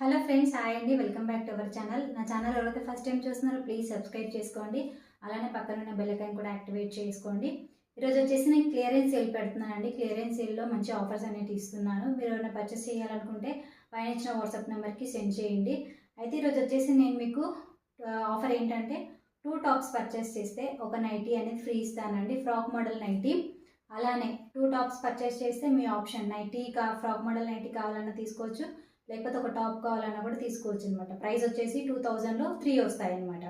Hello friends hi అండి. Welcome back to our channel. నా channel ఎవరైతే ఫస్ట్ టైం చూస్తున్నారో ప్లీజ్ సబ్స్క్రైబ్ చేసుకోండి. అలానే పక్కన ఉన్న కూడా యాక్టివేట్ చేసుకోండి. ఈరోజు వచ్చేసి నేను క్లియరెన్స్ సేల్ పెడుతున్నానండి. క్లియరెన్స్ సేల్లో మంచి ఆఫర్స్ అనేవి ఇస్తున్నాను. మీరు ఏమైనా పర్చేస్ చేయాలనుకుంటే పైన ఇచ్చిన వాట్సాప్ నెంబర్కి సెండ్ చేయండి. అయితే ఈరోజు వచ్చేసి నేను మీకు ఆఫర్ ఏంటంటే టూ టాప్స్ పర్చేస్ చేస్తే ఒక నైటీ అనేది ఫ్రీ ఇస్తానండి. Frock model nighty. అలానే టూ టాప్స్ పర్చేస్ చేస్తే మీ ఆప్షన్ నైటీ కా ఫ్రాక్ మోడల్ నైటీ కావాలన్నా తీసుకోవచ్చు. లేకపోతే ఒక టాప్ కావాలన్నా కూడా తీసుకోవచ్చు అనమాట ప్రైస్ వచ్చేసి టూ థౌజండ్లో త్రీ వస్తాయి అనమాట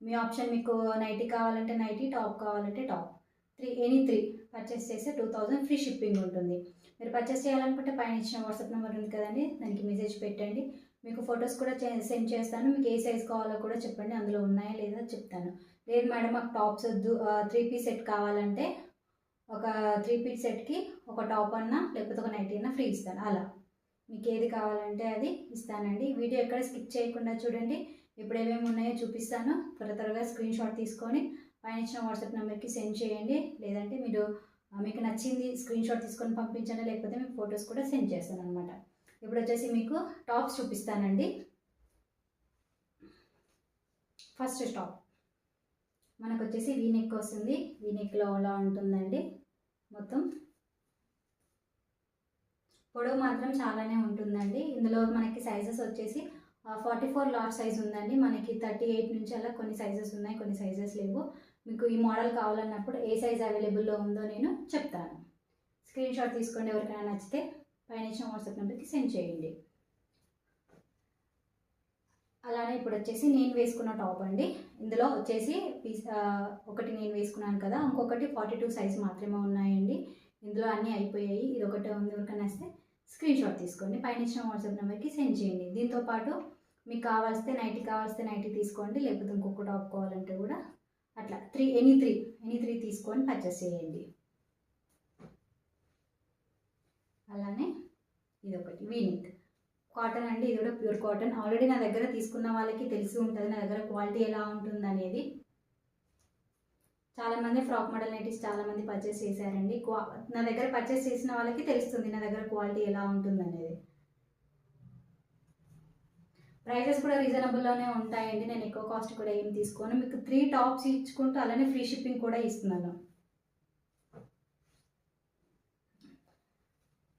మీ ఆప్షన్ మీకు నైటీ కావాలంటే నైటీ టాప్ కావాలంటే top. Three any three purchase చేస్తే టూ థౌజండ్ ఫ్రీ షిప్పింగ్ ఉంటుంది. మీరు పర్చేస్ చేయాలనుకుంటే పైన ఇచ్చిన వాట్సాప్ నెంబర్ ఉంది కదండి దానికి మెసేజ్ పెట్టండి. మీకు ఫొటోస్ కూడా సెండ్ చేస్తాను. మీకు ఏ సైజ్ కావాలో కూడా చెప్పండి అందులో ఉన్నాయా లేదా చెప్తాను. లేదు మేడం మాకు టాప్స్ వద్దు త్రీ పీస్ సెట్ కావాలంటే ఒక త్రీ పీస్ సెట్కి ఒక టాప్ అన్నా లేకపోతే ఒక నైటీ అన్నా ఫ్రీ ఇస్తాను. అలా. మీకు ఏది కావాలంటే అది ఇస్తానండి. వీడియో ఎక్కడ స్కిప్ చేయకుండా చూడండి. ఇప్పుడు ఏమేమి ఉన్నాయో చూపిస్తాను. త్వర త్వరగా స్క్రీన్ షాట్ తీసుకొని పైన ఇచ్చిన వాట్సాప్ నెంబర్కి సెండ్ చేయండి. లేదంటే మీరు మీకు నచ్చింది స్క్రీన్ షాట్ తీసుకొని పంపించండి. లేకపోతే మీకు ఫొటోస్ కూడా సెండ్ చేస్తాను అనమాట ఇప్పుడు వచ్చేసి మీకు టాప్స్ చూపిస్తానండి. First top. మనకు వచ్చేసి వీనెక్ వస్తుంది. వీనెక్లో అలా ఉంటుందండి? మొత్తం పొడవు మాత్రం చాలానే ఉంటుందండి. ఇందులో మనకి సైజెస్ వచ్చేసి ఫార్టీ ఫోర్ లార్జ్ సైజ్ ఉందండి. మనకి థర్టీ ఎయిట్ నుంచి అలా కొన్ని సైజెస్ ఉన్నాయి కొన్ని సైజెస్ లేవు. మీకు ఈ మోడల్ కావాలన్నప్పుడు ఏ సైజ్ అవైలబుల్లో ఉందో నేను చెప్తాను. స్క్రీన్ షాట్ తీసుకోండి ఎవరికైనా నచ్చితే పైన ఇచ్చిన వాట్సాప్ నెంబర్కి సెండ్ చేయండి. అలానే ఇప్పుడు వచ్చేసి నేను వేసుకున్న టాప్ అండి. ఇందులో వచ్చేసి పీస్ ఒకటి నేను వేసుకున్నాను కదా ఇంకొకటి ఫార్టీ టూ సైజ్ మాత్రమే ఉన్నాయండి. ఇందులో అన్నీ అయిపోయాయి. ఇది ఒకటే ఉంది ఎవరికైనా వస్తే స్క్రీన్ షాట్ తీసుకోండి. పైన ఇచ్చిన వాట్సాప్ నెంబర్కి సెండ్ చేయండి. దీంతో పాటు మీకు కావాల్స్తే నైటీ కావాల్స్తే నైటీ తీసుకోండి. లేకపోతే ఇంకొక టాప్ కావాలంటే కూడా అట్లా three any three any three తీసుకొని పర్చేస్ చేయండి. అలానే ఇది ఒకటి వీనిక్ కాటన్ అండి. ఇది కూడా ప్యూర్ కాటన్ ఆల్రెడీ నా దగ్గర తీసుకున్న వాళ్ళకి తెలిసి ఉంటుంది. నా దగ్గర క్వాలిటీ ఎలా ఉంటుంది అనేది చాలా మంది ఫ్రాక్ మోడల్ నైటీస్ చాలా మంది పర్చేస్ చేశారండి. క్వా- నా దగ్గర పర్చేస్ చేసిన వాళ్ళకి తెలుస్తుంది నా దగ్గర క్వాలిటీ ఎలా ఉంటుంది అనేది ప్రైజెస్ కూడా రీజనబుల్లోనే ఉంటాయండి. నేను ఎక్కువ కాస్ట్ కూడా ఏం తీసుకోను. మీకు త్రీ టాప్స్ ఇచ్చుకుంటూ అలానే ఫ్రీ షిప్పింగ్ కూడా ఇస్తున్నాను.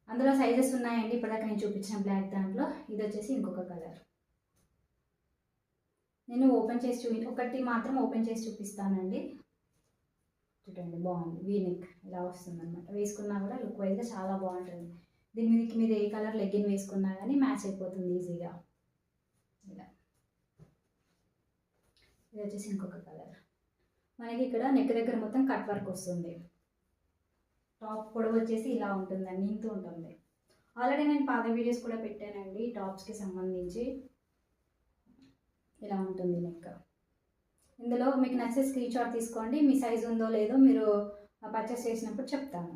అందులో సైజెస్ ఉన్నాయండి. ఇప్పటిదాకా నేను చూపించిన బ్లాక్ దాంట్లో. ఇది వచ్చేసి ఇంకొక కలర్ నేను ఓపెన్ చేసి చూపి ఒకటి మాత్రం ఓపెన్ చేసి చూపిస్తానండి. చూడండి బాగుంది. వీనెక్ ఇలా వస్తుంది అనమాట వేసుకున్నా కూడా లుక్ వైజ్గా చాలా బాగుంటుంది. దీని మీదకి మీరు ఏ కలర్ లెగ్గిన్ వేసుకున్నా కానీ మ్యాచ్ అయిపోతుంది ఈజీగా ఇలా. ఇది వచ్చేసి ఇంకొక కలర్ మనకి ఇక్కడ నెక్ దగ్గర మొత్తం కట్ వర్క్ వస్తుంది. టాప్ పొడవు వచ్చేసి ఇలా ఉంటుందండి ఇంత ఉంటుంది. ఆల్రెడీ నేను పాత వీడియోస్ కూడా పెట్టానండి టాప్స్కి సంబంధించి. ఇలా ఉంటుంది నెక్ ఇందులో మీకు నచ్చే స్క్రీన్ షాట్ తీసుకోండి. మీ సైజు ఉందో లేదో మీరు పర్చేస్ చేసినప్పుడు చెప్తాను.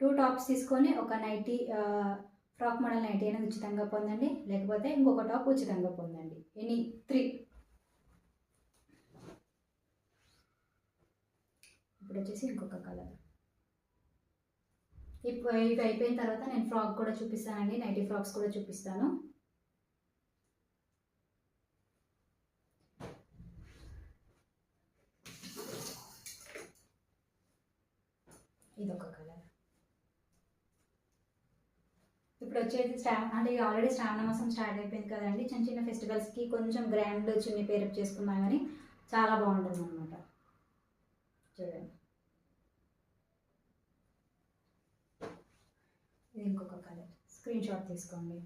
టూ టాప్స్ తీసుకొని ఒక నైటీ ఫ్రాక్ మోడల్ నైటీ అనేది ఉచితంగా పొందండి. లేకపోతే ఇంకొక టాప్ ఉచితంగా పొందండి. ఎనీ త్రీ ఇప్పుడు వచ్చేసి ఇంకొక కలర్ ఇప్పుడు ఇవి అయిపోయిన తర్వాత నేను ఫ్రాక్ కూడా చూపిస్తానండి. నైటీ ఫ్రాక్స్ కూడా చూపిస్తాను. ఇదొక కలర్. ఇప్పుడు వచ్చేది స్టా అంటే ఆల్రెడీ శ్రావణ మాసం స్టార్ట్ అయిపోయింది కదండి. చిన్న చిన్న ఫెస్టివల్స్కి కొంచెం గ్రాండ్ చిన్న పేరప్ చేసుకున్నా కానీ చాలా బాగుంటుంది అనమాట చూడండి. ఇది ఇంకొక కలర్. స్క్రీన్ షాట్ తీసుకోండి.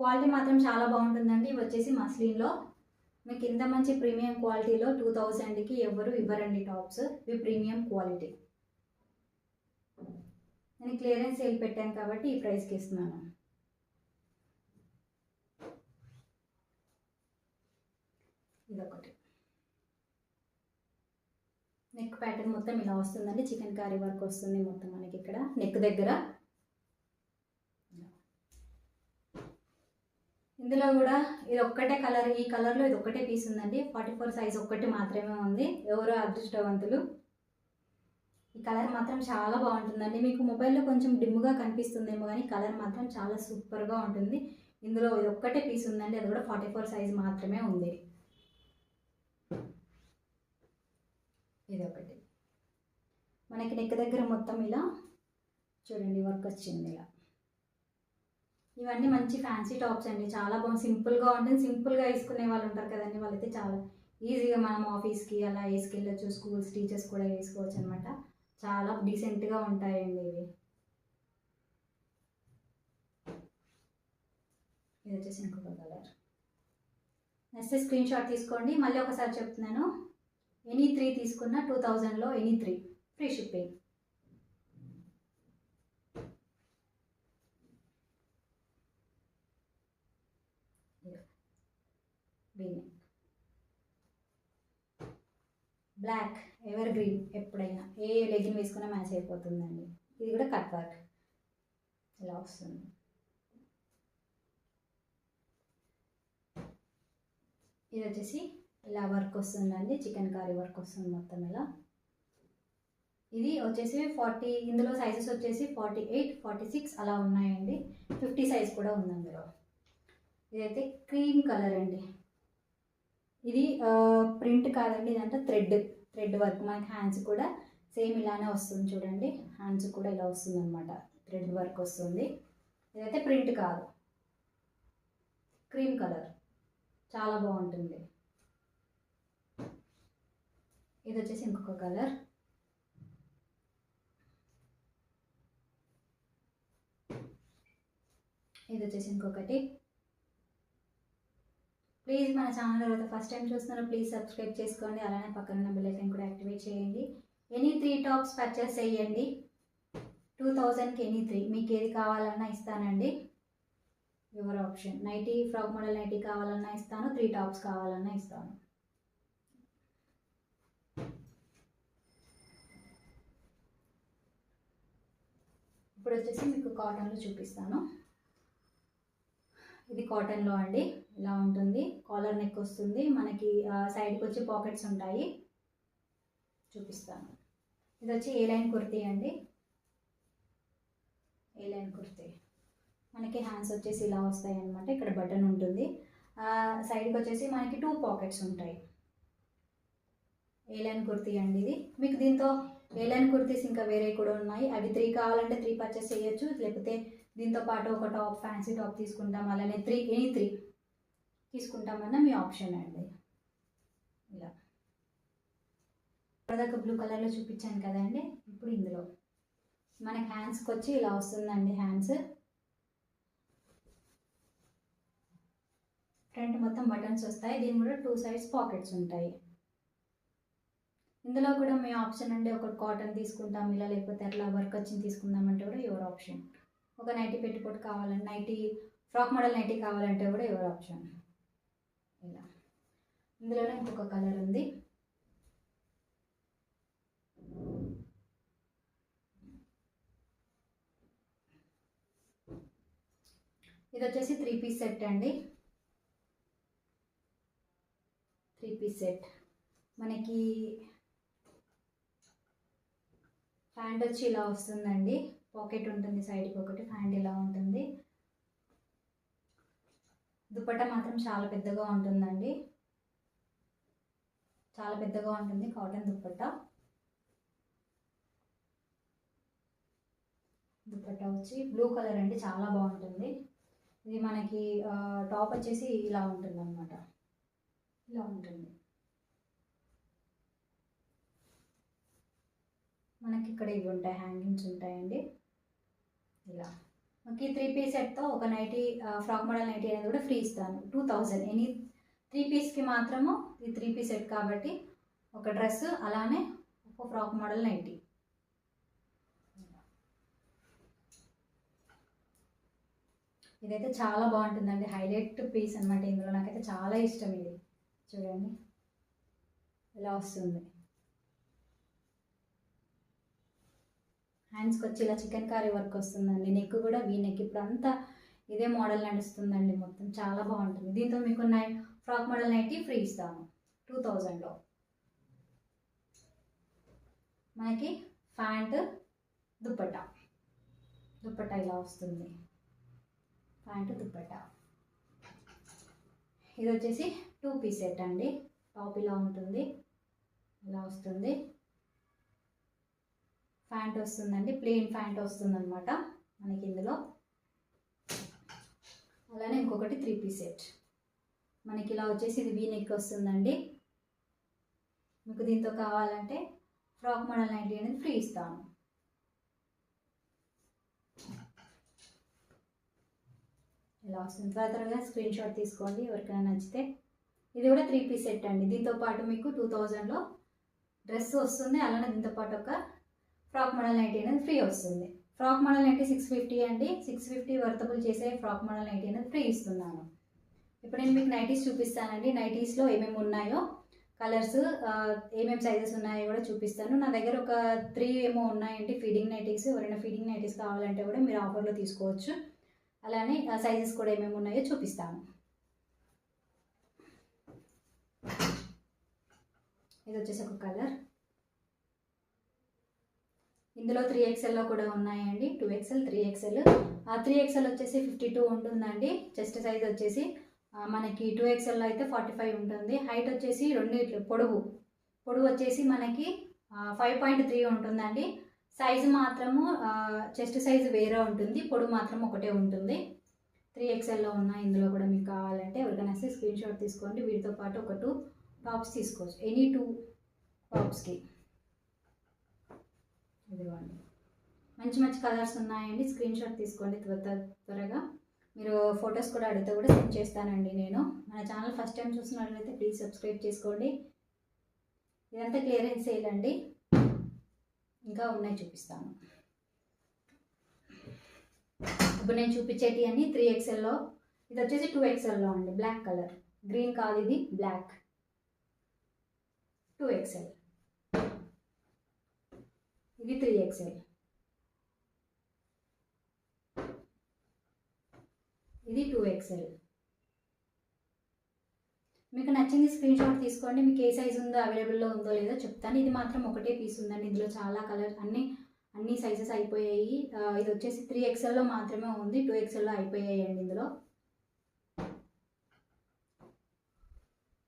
క్వాలిటీ మాత్రం చాలా బాగుంటుందండి. ఇవి వచ్చేసి మస్లిన్లో మీకు ఇంత మంచి ప్రీమియం క్వాలిటీలో టూ థౌజండ్కి ఎవరు ఇవ్వరండి టాప్స్ ఇవి ప్రీమియం క్వాలిటీ నేను క్లియరెన్స్ సేల్ పెట్టాను కాబట్టి ఈ ప్రైస్కి ఇస్తున్నాను. ఇదొకటి. నెక్ ప్యాటర్న్ మొత్తం ఇలా వస్తుందండి. చికెన్ కర్రీ వర్క్ వస్తుంది మొత్తం మనకి ఇక్కడ. నెక్ దగ్గర. ఇందులో కూడా ఇది ఒక్కటే కలర్ ఈ కలర్లో ఇది ఒక్కటే పీస్ ఉందండి. ఫార్టీ ఫోర్ సైజ్ ఒక్కటి మాత్రమే ఉంది. ఎవరో అదృష్టవంతులు? కలర్ మాత్రం చాలా బాగుంటుందండి. మీకు మొబైల్లో కొంచెం డిమ్గా కనిపిస్తుందేమో కానీ కలర్ మాత్రం చాలా సూపర్గా ఉంటుంది. ఇందులో ఒక్కటే పీస్ ఉందండి. అది కూడా ఫార్టీ ఫోర్ సైజ్ మాత్రమే ఉంది. ఇదొకటి. మనకి నెక్ దగ్గర మొత్తం ఇలా చూడండి వర్క్ వచ్చింది ఇలా. ఇవన్నీ మంచి ఫ్యాన్సీ టాప్స్ అండి. చాలా బాగుంది సింపుల్గా ఉంటుంది. సింపుల్గా వేసుకునే వాళ్ళు ఉంటారు కదండి. వాళ్ళైతే చాలా ఈజీగా మనం ఆఫీస్కి అలా వేసుకెళ్ళచ్చు. స్కూల్స్ టీచర్స్ కూడా వేసుకోవచ్చు అనమాట చాలా డీసెంట్గా ఉంటాయండి ఇవి. ఇది వచ్చేసి ఇంకొక కలర్ నెక్స్ట్ స్క్రీన్ షాట్ తీసుకోండి. మళ్ళీ ఒకసారి చెప్తున్నాను. ఎనీ త్రీ తీసుకున్న టూ థౌజండ్లో any three. Free shipping. Black evergreen ఎప్పుడైనా? ఏ లెగిన్ వేసుకున్నా మ్యాచ్ అయిపోతుందండి. ఇది కూడా కట్ వర్క్ ఇలా వస్తుంది. ఇది వచ్చేసి ఇలా వర్క్ వస్తుందండి. చికెన్ కర్రీ వర్క్ వస్తుంది మొత్తం ఇలా. ఇది వచ్చేసి ఫార్టీ ఇందులో సైజెస్ వచ్చేసి ఫార్టీ ఎయిట్ ఫార్టీ సిక్స్ అలా ఉన్నాయండి. ఫిఫ్టీ సైజ్ కూడా ఉంది అందులో ఇదైతే క్రీమ్ కలర్ అండి. ఇది ప్రింట్ కాదండి ఇదంతా థ్రెడ్. Thread work. మనకి హ్యాండ్స్ కూడా సేమ్ ఇలానే వస్తుంది చూడండి. హ్యాండ్స్ కూడా ఇలా వస్తుంది అనమాట థ్రెడ్ వర్క్ వస్తుంది. ఇదైతే ప్రింట్ కాదు. Cream colour. చాలా బాగుంటుంది. ఇది వచ్చేసి ఇంకొక కలర్. ఇది వచ్చేసి ఇంకొకటి. ప్లీజ్ మన ఛానల్ ఎవరైతే ఫస్ట్ టైం చూస్తున్నారో ప్లీజ్ సబ్స్క్రైబ్ చేసుకోండి. అలానే పక్కన ఉన్న బెల్ ఐకాన్ కూడా యాక్టివేట్ చేయండి. ఎనీ త్రీ టాప్స్ పర్చేస్ చేయండి. టూ థౌజండ్కి ఎనీ త్రీ మీకు ఏది కావాలన్నా ఇస్తానండి. Your option nighty frock model nighty కావాలన్నా ఇస్తాను. త్రీ టాప్స్ కావాలన్నా ఇస్తాను. ఇప్పుడు వచ్చేసి మీకు కాటన్లో చూపిస్తాను. ఇది కాటన్లో అండి. ఇలా ఉంటుంది. కాలర్ నెక్ వస్తుంది. మనకి సైడ్కి వచ్చి పాకెట్స్ ఉంటాయి. చూపిస్తాను. ఇది వచ్చి ఏ లైన్ కుర్తీ అండి. A line kurti. మనకి హ్యాండ్స్ వచ్చేసి ఇలా వస్తాయి అనమాట ఇక్కడ బటన్ ఉంటుంది. సైడ్కి వచ్చేసి మనకి టూ పాకెట్స్ ఉంటాయి. ఏ లైన్ కుర్తీ అండి ఇది. మీకు దీంతో ఏ లైన్ కుర్తీస్ ఇంకా వేరే కూడా ఉన్నాయి. అవి త్రీ కావాలంటే త్రీ పర్చేస్ చేయొచ్చు. లేకపోతే దీంతో పాటు ఒక టాప్ ఫ్యాన్సీ టాప్ తీసుకుంటాం. అలానే త్రీ ఎనీ త్రీ తీసుకుంటామన్న మీ ఆప్షన్ అండి. ఇలా. ఇప్పటిదాకా బ్లూ కలర్లో చూపించాను కదండి. ఇప్పుడు ఇందులో. మనకి హ్యాండ్స్కి వచ్చి ఇలా వస్తుందండి హ్యాండ్స్ ఫ్రంట్ మొత్తం బటన్స్ వస్తాయి. దీని కూడా టూ సైడ్స్ పాకెట్స్ ఉంటాయి. ఇందులో కూడా మీ ఆప్షన్ అంటే ఒక కాటన్ తీసుకుంటాం. ఇలా లేకపోతే అట్లా వర్క్ వచ్చింది తీసుకుందామంటే కూడా యువర్ ఆప్షన్ ఒక నైటీ పెట్టుకోటి కావాలంటే నైటీ ఫ్రాక్ మోడల్ నైటీ కావాలంటే కూడా ఎవరు ఆప్షన్? ఇలా. ఇందులోనే ఇంకొక కలర్ ఉంది. ఇది వచ్చేసి త్రీ పీస్ సెట్ అండి. త్రీ పీస్ సెట్ మనకి ప్యాంట్ వచ్చి ఇలా వస్తుందండి. పాకెట్ ఉంటుంది సైడ్కి ఒకటి ప్యాంట్ ఇలా ఉంటుంది. దుపట్టా మాత్రం చాలా పెద్దగా ఉంటుందండి. చాలా పెద్దగా ఉంటుంది కాటన్ దుపట్టా దుపట్టా వచ్చి బ్లూ కలర్ అండి చాలా బాగుంటుంది. ఇది మనకి టాప్ వచ్చేసి ఇలా ఉంటుంది అనమాట ఇలా ఉంటుంది. మనకి ఇక్కడ ఇవి ఉంటాయి హ్యాంగింగ్స్ ఉంటాయండి. ఇలా. మనకి త్రీ పీస్ సెట్తో ఒక నైటీ ఫ్రాక్ మోడల్ నైటీ అనేది కూడా ఫ్రీ ఇస్తాను. టూ థౌజండ్ ఎనీ త్రీ పీస్కి మాత్రము ఈ త్రీ పీస్ సెట్ కాబట్టి ఒక డ్రెస్ అలానే ఒక ఫ్రాక్ మోడల్ నైటీ. ఇదైతే చాలా బాగుంటుందండి. హైలైట్ పీస్ అనమాట ఇందులో. నాకైతే చాలా ఇష్టం ఇది. చూడండి. ఇలా వస్తుంది. హ్యాండ్స్కి వచ్చి ఇలా చికెన్ కర్రీ వర్క్ వస్తుందండి. నెక్ కూడా వీ నెక్ ఇప్పుడు అంతా ఇదే మోడల్ నడుస్తుందండి మొత్తం. చాలా బాగుంటుంది. దీంతో మీకు నై ఫ్రాక్ మోడల్ నైటీ ఫ్రీ ఇస్తాము. టూ థౌజండ్లో మనకి ప్యాంట్ దుప్పట. దుప్పట ఇలా వస్తుంది. ప్యాంట్ దుప్పట. ఇది వచ్చేసి టూ పీస్ సెట్ అండి. టాప్ ఇలా ఉంటుంది. ఇలా వస్తుంది. ప్యాంట్ వస్తుందండి ప్లెయిన్ ప్యాంట్ వస్తుందన్నమాట మనకి ఇందులో. అలానే ఇంకొకటి త్రీ పీస్ సెట్. మనకి ఇలా వచ్చేసి ఇది వీ నెక్ వస్తుందండి. మీకు దీంతో కావాలంటే ఫ్రాక్ మోడల్ నైంటీ అనేది ఫ్రీ ఇస్తాను ఇలా వస్తుంది. త్వర త్వరగా స్క్రీన్ షాట్ తీసుకోండి ఎవరికైనా నచ్చితే. ఇది కూడా త్రీ పీస్ సెట్ అండి. దీంతో పాటు మీకు టూ థౌజండ్లో డ్రెస్ వస్తుంది. అలానే దీంతో పాటు ఒక ఫ్రాక్ మోడల్ నైంటీ అనేది ఫ్రీ వస్తుంది. Frock model nighty six fifty అండి. సిక్స్ ఫిఫ్టీ వర్తబుల్ చేసే ఫ్రాక్ మోడల్ నైంటీ అనేది ఫ్రీ ఇస్తున్నాను. ఇప్పుడు నేను మీకు నైటీస్ చూపిస్తానండి. నైటీస్లో ఏమేమి ఉన్నాయో కలర్స్ ఏమేమి సైజెస్ ఉన్నాయో కూడా చూపిస్తాను. నా దగ్గర ఒక త్రీ ఏమో ఉన్నాయండి. ఫీడింగ్ నైటీస్ ఎవరైనా ఫీడింగ్ నైటీస్ కావాలంటే కూడా మీరు ఆఫర్లో తీసుకోవచ్చు. అలానే సైజెస్ కూడా ఏమేమి ఉన్నాయో చూపిస్తాను. ఇది వచ్చేసి ఒక కలర్ ఇందులో త్రీ ఎక్స్ఎల్లో కూడా ఉన్నాయండి. టూ ఎక్స్ఎల్ త్రీ ఎక్స్ఎల్ ఆ త్రీ ఎక్స్ఎల్ వచ్చేసి ఫిఫ్టీ టూ ఉంటుందండి. చెస్ట్ సైజ్ వచ్చేసి మనకి టూ ఎక్స్ఎల్లో అయితే ఫార్టీ ఫైవ్ ఉంటుంది. హైట్ వచ్చేసి రెండు పొడవు. పొడవు వచ్చేసి మనకి ఫైవ్ పాయింట్ త్రీ ఉంటుందండి. సైజు మాత్రము చెస్ట్ సైజు వేరే ఉంటుంది. పొడవు మాత్రం ఒకటే ఉంటుంది. త్రీ ఎక్స్ఎల్లో ఉన్నాయి ఇందులో కూడా మీకు కావాలంటే ఎవరికైనా స్క్రీన్ షాట్ తీసుకోండి. వీటితో పాటు ఒక టూ టాప్స్ తీసుకోవచ్చు. ఎనీ టూ టాప్స్కి ఇదిగోండి. మంచి మంచి కలర్స్ ఉన్నాయండి. స్క్రీన్ షాట్ తీసుకోండి త్వర త్వరగా. మీరు ఫొటోస్ కూడా అడిగితే కూడా సెండ్ చేస్తానండి నేను. మన ఛానల్ ఫస్ట్ టైం చూసినట్లయితే ప్లీజ్ సబ్స్క్రైబ్ చేసుకోండి. ఇదంతా క్లియరెన్స్ వేయాలండి. ఇంకా ఉన్నాయి చూపిస్తాను. ఇప్పుడు నేను చూపించేటి అన్ని త్రీ ఎక్స్ఎల్లో ఇది వచ్చేసి టూ ఎక్స్ఎల్లో అండి. బ్లాక్ కలర్ గ్రీన్ కాదు ఇది బ్లాక్ టూ ఎక్స్ఎల్ ఇది త్రీ ఎక్స్ఎల్ ఇది టూ ఎక్స్ఎల్ మీకు నచ్చింది స్క్రీన్ షాట్ తీసుకోండి. మీకు ఏ సైజ్ ఉందో అవైలబుల్లో ఉందో లేదో చెప్తాను. ఇది మాత్రం ఒకటే పీస్ ఉందండి. ఇందులో చాలా కలర్ అన్ని అన్ని సైజెస్ అయిపోయాయి. ఇది వచ్చేసి త్రీ ఎక్స్ఎల్లో మాత్రమే ఉంది. టూ ఎక్స్ఎల్లో అయిపోయాయి అండి ఇందులో.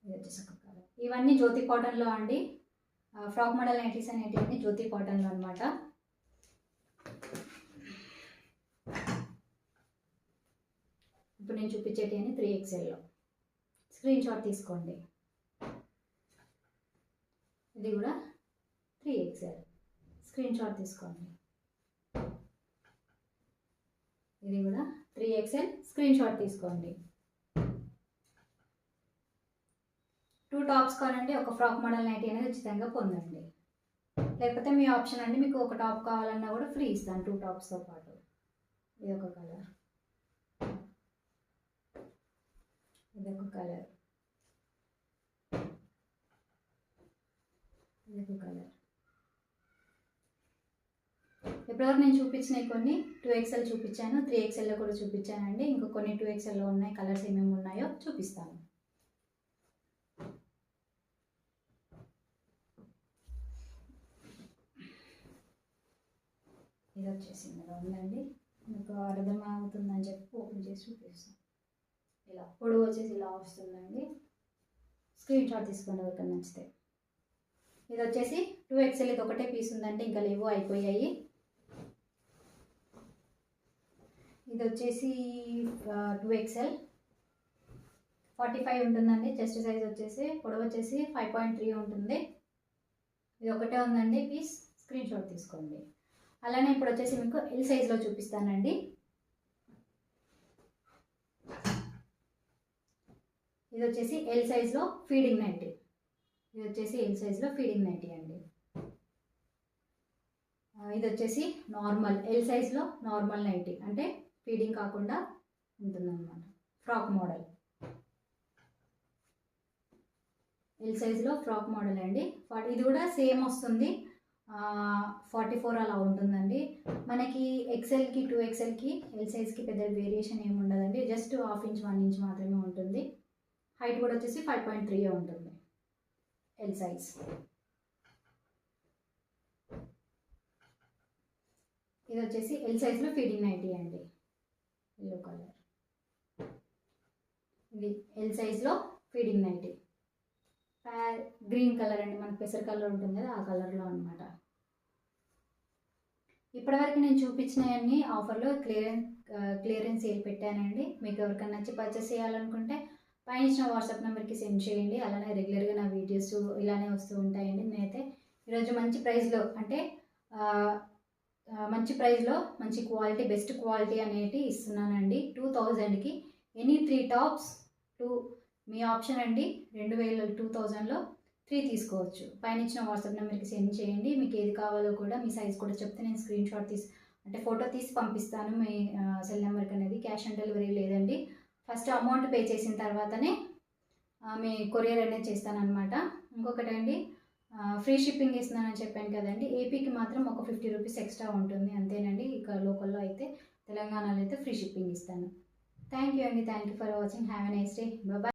ఇది వచ్చేసి ఇవన్నీ జ్యోతి కాటన్లో అండి. ఫ్రాక్ మోడల్ నైటీస్ అనేటివన్నీ జ్యోతి కాటన్లో అనమాట ఇప్పుడు నేను చూపించేటి అని త్రీ ఎక్స్ఎల్లో స్క్రీన్ షాట్ తీసుకోండి. ఇది కూడా త్రీ ఎక్స్ఎల్. స్క్రీన్ షాట్ తీసుకోండి. ఇది కూడా త్రీ ఎక్స్ఎల్. స్క్రీన్ షాట్ తీసుకోండి. టూ టాప్స్ కావాలంటే ఒక ఫ్రాక్ మోడల్ నైటీ అనేది ఉచితంగా పొందండి. లేకపోతే మీ ఆప్షన్ అండి మీకు ఒక టాప్ కావాలన్నా కూడా ఫ్రీ ఇస్తాను టూ టాప్స్తో పాటు. ఇది ఒక కలర్. ఇది ఒక కలర్. ఇది ఒక కలర్. ఇప్పటివరకు నేను చూపించినవి కొన్ని. టూ ఎక్స్ఎల్ చూపించాను త్రీ ఎక్స్ఎల్లో కూడా చూపించానండి. ఇంకా కొన్ని టూ ఎక్స్ఎల్లో ఉన్నాయి కలర్స్ ఏమేమి ఉన్నాయో చూపిస్తాను. ఇది వచ్చేసి ఇందులో ఉందండి మీకు అర్థం అవుతుందని చెప్పి ఓపెన్ చేసి చూపిస్తాను. ఇలా పొడవు వచ్చేసి ఇలా వస్తుందండి. స్క్రీన్ షాట్ తీసుకోండి ఎవరికైనా నచ్చితే. ఇది వచ్చేసి టూ ఎక్స్ఎల్ ఇది ఒకటే పీస్ ఉందంటే ఇంకా లేవు అయిపోయాయి. ఇది వచ్చేసి టూ ఎక్స్ఎల్. ఫార్టీ ఫైవ్ ఉంటుందండి చెస్ట్ సైజ్ వచ్చేసి పొడవు వచ్చేసి ఫైవ్ పాయింట్ త్రీ ఉంటుంది. ఇది ఒకటే ఉందండి పీస్. స్క్రీన్ షాట్ తీసుకోండి. అలానే ఇప్పుడు వచ్చేసి మీకు ఎల్ సైజ్లో చూపిస్తానండి. ఇది వచ్చేసి ఎల్ సైజ్లో ఫీడింగ్ నైటీ ఇది వచ్చేసి ఎల్ సైజ్లో ఫీడింగ్ నైటీ అండి. ఇది వచ్చేసి నార్మల్ ఎల్ సైజ్లో నార్మల్ నైటీ అంటే ఫీడింగ్ కాకుండా ఉంటుందన్నమాట. ఫ్రాక్ మోడల్ ఎల్ సైజ్లో ఫ్రాక్ మోడల్ అండి. ఇది కూడా సేమ్ వస్తుంది. ఫార్టీ ఫోర్ అలా ఉంటుందండి. మనకి ఎక్సెల్కి టూ ఎక్సెల్కి ఎల్ సైజ్కి పెద్ద వేరియేషన్ ఏమి ఉండదండి. Just half inch one inch మాత్రమే ఉంటుంది. హైట్ కూడా వచ్చేసి ఫైవ్ పాయింట్ త్రీ ఉంటుంది. ఎల్ సైజ్ ఇది వచ్చేసి ఎల్ సైజ్లో ఫీడింగ్ నైటీ అండి. ఎల్లో కలర్ ఇది ఎల్ సైజ్లో ఫీడింగ్ నైటీ గ్రీన్ కలర్ అండి. మనకి పెసర కలర్ ఉంటుంది కదా ఆ కలర్లో అనమాట ఇప్పటివరకు నేను చూపించినవన్నీ ఆఫర్లో క్లియరెన్స్ క్లియరెన్స్ సేల్ పెట్టానండి. మీకు ఎవరికైనా నచ్చి పర్చేస్ చేయాలనుకుంటే పైన ఇచ్చిన వాట్సాప్ నెంబర్కి సెండ్ చేయండి. అలానే రెగ్యులర్గా నా వీడియోస్ ఇలానే వస్తూ ఉంటాయండి. నేనైతే ఈరోజు మంచి ప్రైస్లో అంటే మంచి ప్రైస్లో మంచి క్వాలిటీ బెస్ట్ క్వాలిటీ అనేటి ఇస్తున్నానండి. టూ థౌజండ్కి ఎనీ త్రీ టాప్స్ టూ మీ ఆప్షన్ అండి. రెండు వేల టూ థౌజండ్లో త్రీ తీసుకోవచ్చు. పైన ఇచ్చిన వాట్సాప్ నెంబర్కి సెండ్ చేయండి. మీకు ఏది కావాలో కూడా మీ సైజ్ కూడా చెప్తే నేను స్క్రీన్ షాట్ తీసి అంటే ఫోటో తీసి పంపిస్తాను. మీ సెల్ నెంబర్కి అనేది క్యాష్ ఆన్ డెలివరీ లేదండి. ఫస్ట్ అమౌంట్ పే చేసిన తర్వాతనే మీ కొరియర్ అనేది చేస్తానన్నమాట. ఇంకొకటి అండి ఫ్రీ షిప్పింగ్ ఇస్తున్నానని చెప్పాను కదండి. ఏపీకి మాత్రం ఒక ఫిఫ్టీ రూపీస్ ఎక్స్ట్రా ఉంటుంది. అంతేనండి. ఇక లోకల్లో అయితే తెలంగాణలో అయితే ఫ్రీ షిప్పింగ్ ఇస్తాను. థ్యాంక్ యూ అండి. Thank you for watching. Have a nice day. Bye.